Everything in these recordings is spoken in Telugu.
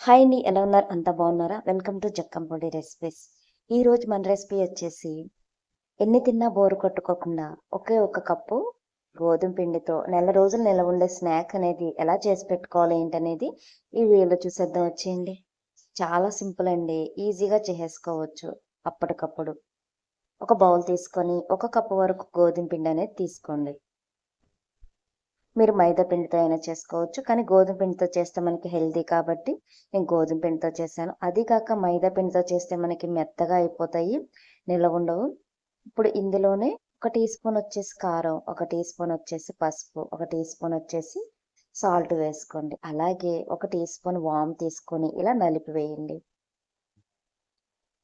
హాయ్ అండి ఎలా ఉన్నారు? అంతా బాగున్నారా? Welcome to Jakkampodi recipes. ఈరోజు మన రెసిపీ వచ్చేసి ఎన్ని తిన్నా బోరు కొట్టుకోకుండా ఒకే ఒక కప్పు గోధుమ పిండితో నెల రోజులు నెల ఉండే స్నాక్ అనేది ఎలా చేసి పెట్టుకోవాలి ఏంటనేది ఈ వీడియోలో చూసేద్దాం. వచ్చేయండి. చాలా సింపుల్ అండి. ఈజీగా చేసేసుకోవచ్చు అప్పటికప్పుడు. ఒక బౌల్ తీసుకొని ఒక కప్పు వరకు గోధుమ పిండి అనేది తీసుకోండి. మీరు మైదా పిండితో అయినా చేసుకోవచ్చు. కానీ గోధుమ పిండితో చేస్తే మనకి హెల్దీ కాబట్టి నేను గోధుమ పిండితో చేశాను. అది కాక మైదా పిండితో చేస్తే మనకి మెత్తగా అయిపోతాయి నిల్వ ఉండవు. ఇప్పుడు ఇందులోనే ఒక టీ స్పూన్ వచ్చేసి కారం ఒక టీ స్పూన్ వచ్చేసి పసుపు ఒక టీ స్పూన్ వచ్చేసి సాల్ట్ వేసుకోండి. అలాగే ఒక టీ స్పూన్ వామ్ తీసుకొని ఇలా నలిపి వేయండి.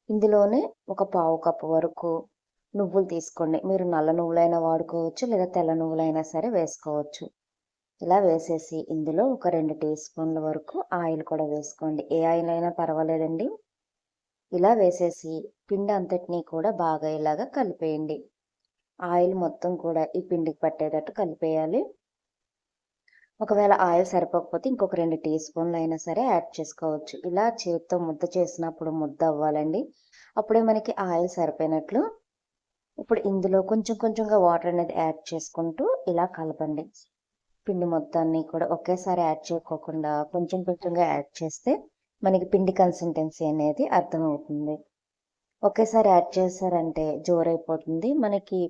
ఇందులోనే ఒక పావు కప్పు వరకు నువ్వులు తీసుకోండి. మీరు నల్ల నువ్వులైనా వాడుకోవచ్చు లేదా తెల్ల నువ్వులైనా సరే వేసుకోవచ్చు. ఇలా వేసేసి ఇందులో ఒక రెండు టీ స్పూన్ల వరకు ఆయిల్ కూడా వేసుకోండి. ఏ ఆయిల్ అయినా పర్వాలేదండి. ఇలా వేసేసి పిండి అంతటినీ కూడా బాగా ఇలాగా కలిపేయండి. ఆయిల్ మొత్తం కూడా ఈ పిండికి పట్టేటట్టు కలిపేయాలి. ఒకవేళ ఆయిల్ సరిపోకపోతే ఇంకొక రెండు టీ స్పూన్లు అయినా సరే యాడ్ చేసుకోవచ్చు. ఇలా చేతితో ముద్ద చేసినప్పుడు ముద్ద అవ్వాలండి. అప్పుడే మనకి ఆయిల్ సరిపోయినట్లు ఇప్పుడు ఇందులో కొంచెం కొంచెంగా వాటర్ అనేది యాడ్ చేసుకుంటూ ఇలా కలపండి. పిండి మొత్తాన్ని కూడా ఒకేసారి యాడ్ చేయకోకుండా కొంచెం కొంచెంగా యాడ్ చేస్తే మనకి పిండి కన్సిస్టెన్సీ అనేది అర్థమవుతుంది. ఒకేసారి యాడ్ చేశారంటే జోరైపోతుంది. మనకి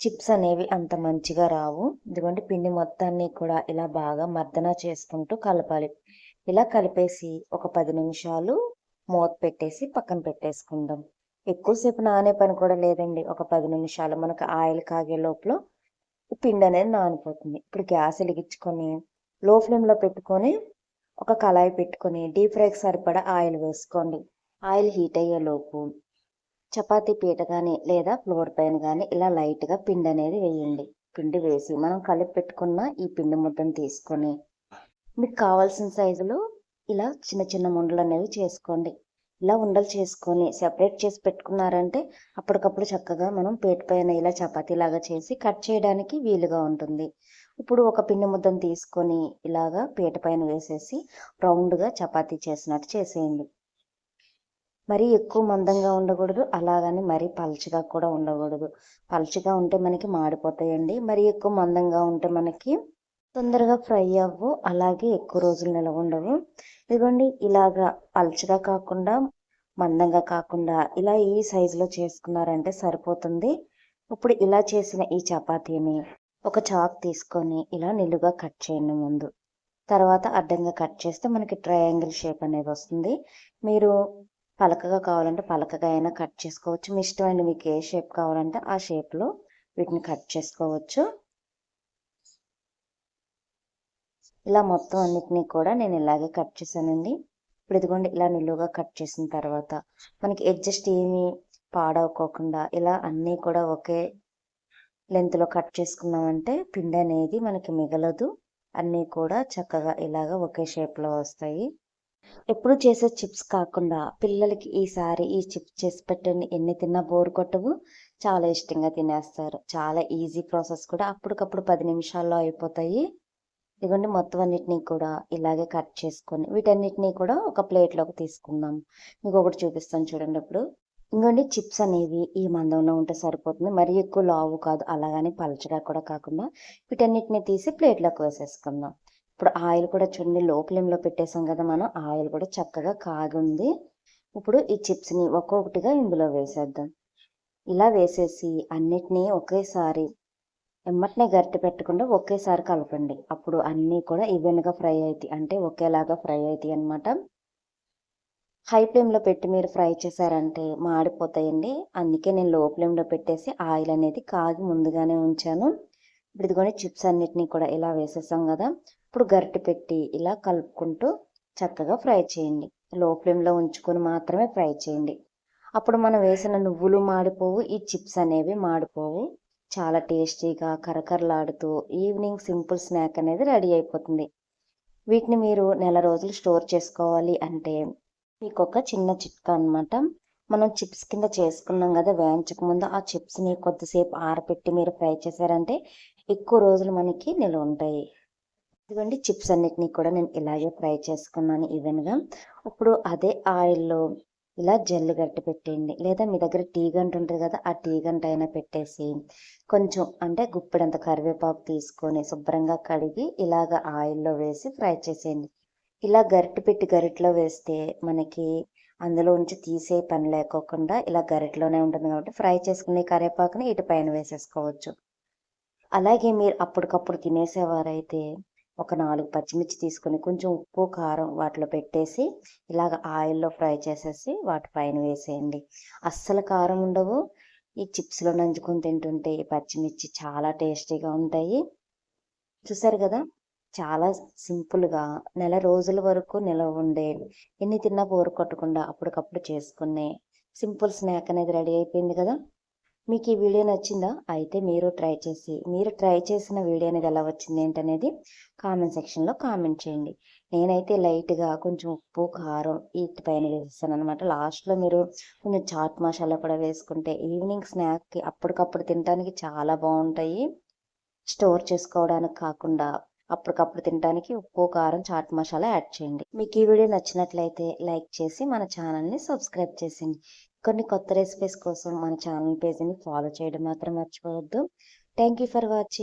చిప్స్ అనేవి అంత మంచిగా రావు. ఎందుకంటే పిండి మొత్తాన్ని కూడా ఇలా బాగా మర్దన చేసుకుంటూ కలపాలి. ఇలా కలిపేసి ఒక పది నిమిషాలు మూత పెట్టేసి పక్కన పెట్టేసుకుందాం. ఎక్కువసేపు నానే పని కూడా లేదండి. ఒక పది నిమిషాలు. మనకు ఆయిల్ కాగే లోపల పిండి అనేది నానిపోతుంది ఇప్పుడు గ్యాస్ వెలిగించుకొని లో ఫ్లేమ్లో పెట్టుకొని ఒక కళాయి పెట్టుకొని డీప్ ఫ్రైకి సరిపడా ఆయిల్ వేసుకోండి. ఆయిల్ హీట్ అయ్యే లోపు చపాతీ పీట కానీ లేదా ఫ్లోర్ పైన కానీ ఇలా లైట్గా పిండి అనేది వేయండి. పిండి వేసి మనం కలిపి పెట్టుకున్న ఈ పిండి ముద్దను తీసుకొని మీకు కావాల్సిన సైజులో ఇలా చిన్న చిన్న ముండలు అనేవి చేసుకోండి. ఇలా ఉండలు చేసుకొని సెపరేట్ చేసి పెట్టుకున్నారంటే అప్పటికప్పుడు చక్కగా మనం పేట పైన ఇలా చపాతీ లాగా చేసి కట్ చేయడానికి వీలుగా ఉంటుంది. ఇప్పుడు ఒక పిండి ముద్దను తీసుకొని ఇలాగా పీట పైన వేసేసి రౌండ్గా చపాతీ చేసినట్టు చేసేయండి. మరీ ఎక్కువ మందంగా ఉండకూడదు అలాగని మరీ పలుచగా కూడా ఉండకూడదు. పలుచగా ఉంటే మనకి మాడిపోతాయండి మరీ ఎక్కువ మందంగా ఉంటే మనకి తొందరగా ఫ్రై అవ్వు అలాగే ఎక్కువ రోజులు నిలవ ఉండవు. ఇదిగోండి ఇలాగా పలుచగా కాకుండా మందంగా కాకుండా ఇలా ఈ సైజులో చేసుకున్నారంటే సరిపోతుంది. ఇప్పుడు ఇలా చేసిన ఈ చపాతీని ఒక చాక్ తీసుకొని ఇలా నిలువుగా కట్ చేయండి ముందు. తర్వాత అడ్డంగా కట్ చేస్తే మనకి ట్రయాంగిల్ షేప్ అనేది వస్తుంది. మీరు పలకగా కావాలంటే పలకగా అయినా కట్ చేసుకోవచ్చు. మీ ఇష్టమైన మీకు ఏ షేప్ కావాలంటే ఆ షేప్లో వీటిని కట్ చేసుకోవచ్చు. ఇలా మొత్తం అన్నిటినీ కూడా నేను ఇలాగే కట్ చేశానండి. ఇప్పుడు ఇదిగోండి ఇలా నిలువుగా కట్ చేసిన తర్వాత మనకి అడ్జస్ట్ ఏమీ పాడవకోకుండా ఇలా అన్నీ కూడా ఒకే లెంత్లో కట్ చేసుకున్నామంటే పిండి అనేది మనకి మిగలదు. అన్నీ కూడా చక్కగా ఇలాగ ఒకే షేప్లో వస్తాయి. ఎప్పుడు చేసే చిప్స్ కాకుండా పిల్లలకి ఈసారి ఈ చిప్స్ చేసి పెట్టండి. ఎన్ని తిన్నా బోర్ కొట్టవు. చాలా ఇష్టంగా తినేస్తారు. చాలా ఈజీ ప్రాసెస్ కూడా. అప్పటికప్పుడు పది నిమిషాల్లో అయిపోతాయి. ఇదిగోండి మొత్తం అన్నిటినీ కూడా ఇలాగే కట్ చేసుకొని వీటన్నిటినీ కూడా ఒక ప్లేట్లోకి తీసుకుందాం. మీకు ఒకటి చూపిస్తాను చూడండి ఇప్పుడు ఇంకోండి చిప్స్ అనేవి ఈ మందంలో ఉంటే సరిపోతుంది. మరీ ఎక్కువ లావు కాదు అలాగని పలచగా కూడా కాకుండా వీటన్నిటిని తీసి ప్లేట్లోకి వేసేసుకుందాం. ఇప్పుడు ఆయిల్ కూడా చూడండి లో ఫ్లేమ్లో పెట్టేసాం కదా మనం ఆయిల్ కూడా చక్కగా కాగుంది ఇప్పుడు ఈ చిప్స్ని ఒక్కొక్కటిగా ఇందులో వేసేద్దాం. ఇలా వేసేసి అన్నిటినీ ఒకేసారి ఎమ్మటనే గరిటె పెట్టకుండా ఒకేసారి కలపండి. అప్పుడు అన్నీ కూడా ఈవెన్గా ఫ్రై అవుతాయి అంటే ఒకేలాగా ఫ్రై అవుతాయి అనమాట హై ఫ్లేమ్లో పెట్టి మీరు ఫ్రై చేశారంటే మాడిపోతాయండి. అందుకే నేను లో ఫ్లేమ్లో పెట్టేసి ఆయిల్ అనేది కాగి ముందుగానే ఉంచాను. ఇప్పుడు ఇదిగోని చిప్స్ అన్నిటినీ కూడా ఇలా వేసేసాం కదా. ఇప్పుడు గరిటె పెట్టి ఇలా కలుపుకుంటూ చక్కగా ఫ్రై చేయండి. లో ఫ్లేమ్లో ఉంచుకొని మాత్రమే ఫ్రై చేయండి. అప్పుడు మనం వేసిన నువ్వులు మాడిపోవు ఈ చిప్స్ అనేవి మాడిపోవు. చాలా టేస్టీగా కరకరలాడుతూ ఈవినింగ్ సింపుల్ స్నాక్ అనేది రెడీ అయిపోతుంది. వీటిని మీరు నెల రోజులు స్టోర్ చేసుకోవాలి అంటే మీకు ఒక చిన్న చిట్కా అనమాట మనం చిప్స్ కింద చేసుకున్నాం కదా వేయించక ముందు ఆ చిప్స్ని కొద్దిసేపు ఆరపెట్టి మీరు ఫ్రై చేశారంటే ఎక్కువ రోజులు మనకి నిల్వ ఉంటాయి. ఇదిగోండి చిప్స్ అన్నిటినీ కూడా నేను ఇలాగే ఫ్రై చేసుకున్నాను ఈవెన్గా. ఇప్పుడు అదే ఆయిల్లో ఇలా జల్లు గట్టి పెట్టేయండి. లేదా మీ దగ్గర టీ గంట ఉంటుంది కదా ఆ టీ గంట అయినా పెట్టేసి కొంచెం అంటే గుప్పెడంత కరివేపాకు తీసుకొని శుభ్రంగా కడిగి ఇలాగ ఆయిల్లో వేసి ఫ్రై చేసేయండి. ఇలా గరిటె పెట్టి గరిటెలో వేస్తే మనకి అందులో నుంచి తీసే పని లేకోకుండా ఇలా గరిటెలోనే ఉంటుంది కాబట్టి ఫ్రై చేసుకునే కరివేపాకుని ఇటు పైన వేసేసుకోవచ్చు. అలాగే మీరు అప్పటికప్పుడు తినేసేవారైతే ఒక నాలుగు పచ్చిమిర్చి తీసుకొని కొంచెం ఉప్పు కారం వాటిలో పెట్టేసి ఇలాగ ఆయిల్లో ఫ్రై చేసేసి వాటి పైన వేసేయండి. అస్సలు కారం ఉండవు. ఈ చిప్స్లో నంచుకొని తింటుంటే ఈ పచ్చిమిర్చి చాలా టేస్టీగా ఉంటాయి. చూసారు కదా? చాలా సింపుల్గా నెల రోజుల వరకు నిలవ ఉండే ఎన్ని తిన్నా పోరు కొట్టకుండా అప్పటికప్పుడు చేసుకునే సింపుల్ స్నాక్ అనేది రెడీ అయిపోయింది కదా? మీకు ఈ వీడియో నచ్చిందా? అయితే మీరు ట్రై చేసి మీరు ట్రై చేసిన వీడియో అనేది ఎలా వచ్చింది ఏంటనేది కామెంట్ సెక్షన్లో కామెంట్ చేయండి. నేనైతే లైట్గా కొంచెం ఉప్పు కారం వీటి పైన వేస్తాను అనమాట లాస్ట్లో మీరు కొంచెం చాట్ మసాలా కూడా వేసుకుంటే ఈవినింగ్ స్నాక్కి అప్పటికప్పుడు తినడానికి చాలా బాగుంటాయి. స్టోర్ చేసుకోవడానికి కాకుండా అప్పటికప్పుడు తినడానికి ఉప్పు కారం చాట్ మసాలా యాడ్ చేయండి. మీకు ఈ వీడియో నచ్చినట్లయితే లైక్ చేసి మన ఛానల్ని సబ్స్క్రైబ్ చేసింది కొన్ని కొత్త రెసిపీస్ కోసం మన ఛానల్ పేజీని ఫాలో చేయడం మాత్రం మర్చిపోవద్దు. Thank you for watching